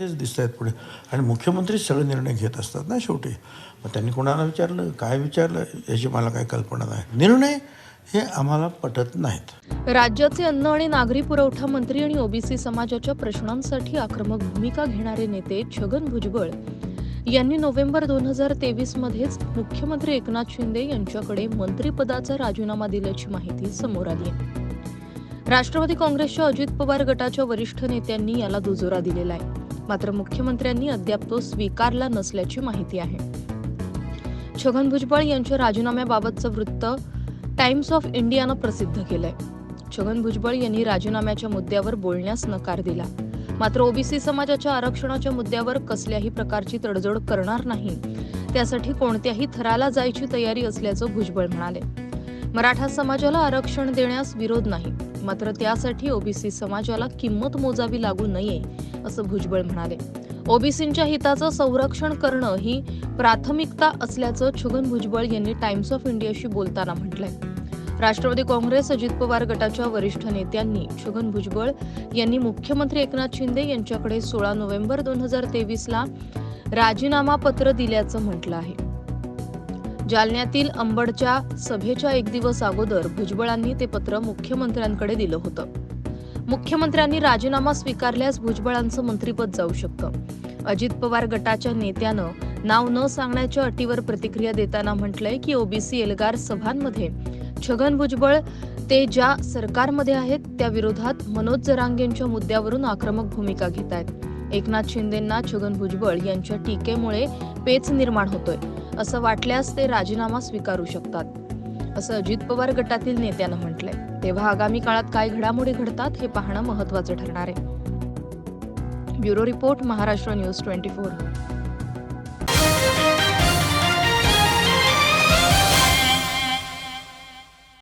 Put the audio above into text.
तेच दिसत आहेत पुढे. आणि मुख्यमंत्री सगळे निर्णय घेत असतात ना शेवटी. मग त्यांनी कोणाला विचारलं? काय विचारलं? याची मला काही कल्पना नाही. निर्णय हे आम्हाला पटत नाहीत. राज्याचे अन्न आणि नागरी पुरवठा मंत्री आणि ओबीसी समाजाच्या प्रश्नांसाठी आक्रमक भूमिका घेणारे नेते छगन भुजबळ यांनी नोव्हेंबर दोन हजार तेवीस मध्येच मुख्यमंत्री एकनाथ शिंदे यांच्याकडे मंत्रिपदाचा राजीनामा दिल्याची माहिती समोर आली आहे. राष्ट्रवादी काँग्रेसच्या अजित पवार गटाच्या वरिष्ठ नेत्यांनी याला दुजोरा दिलेला आहे. मात्र मुख्यमंत्र्यांनी अद्याप तो स्वीकारला नसल्याची माहिती आहे. छगन भुजबळ यांच्या राजीनाम्याबाबतचं वृत्त टाइम्स ऑफ इंडियानं प्रसिद्ध केलंय. छगन भुजबळ यांनी राजीनाम्याच्या मुद्द्यावर बोलण्यास नकार दिला. मात्र ओबीसी समाजाच्या आरक्षणाच्या मुद्द्यावर कसल्याही प्रकारची तडजोड करणार नाही. त्यासाठी कोणत्याही थराला जायची तयारी असल्याचं भुजबळ म्हणाले. मराठा समाजाला आरक्षण देण्यास विरोध नाही. मात्र त्यासाठी ओबीसी समाजाला किंमत मोजावी लागू नये असं भुजबळ म्हणाले. ओबीसींच्या हिताचं संरक्षण करणं ही प्राथमिकता असल्याचं छगन भुजबळ यांनी टाइम्स ऑफ इंडियाशी बोलताना म्हटलंय. राष्ट्रवादी काँग्रेस अजित पवार गटाच्या वरिष्ठ नेत्यांनी छगन भुजबळ यांनी मुख्यमंत्री एकनाथ शिंदे यांच्याकडे सोळा नोव्हेंबर दोन हजार तेवीसला राजीनामा पत्र दिल्याचं म्हटलं आहे. जालन्यातील अंबडच्या सभेच्या एक दिवस अगोदर भुजबळांनी ते पत्र मुख्यमंत्र्यांकडे दिलं होतं. मुख्यमंत्र्यांनी राजीनामा स्वीकारल्यास भुजबळांचं मंत्रिपद जाऊ शकतं. अजित पवार गटाच्या नेत्यानं नाव न सांगण्याच्या अटीवर प्रतिक्रिया देताना म्हटलंय की ओबीसी एल्गार सभांमध्ये छगन भुजबळ ते ज्या सरकारमध्ये आहेत त्या विरोधात मनोज जरांगेंच्या मुद्द्यावरून आक्रमक भूमिका घेत आहेत एकनाथ शिंदेंना छगन भुजबळ यांच्या टीकेमुळे पेच निर्माण होतोय. असं वाटल्यास ते राजीनामा स्वीकारू शकतात. असं अजित पवार गटातील नेत्यानं म्हटलंय. तेव्हा आगामी काळात काय घडामोडी घडतात हे पाहणं महत्वाचं ठरणार आहे. Bureau report Maharashtra news twenty four.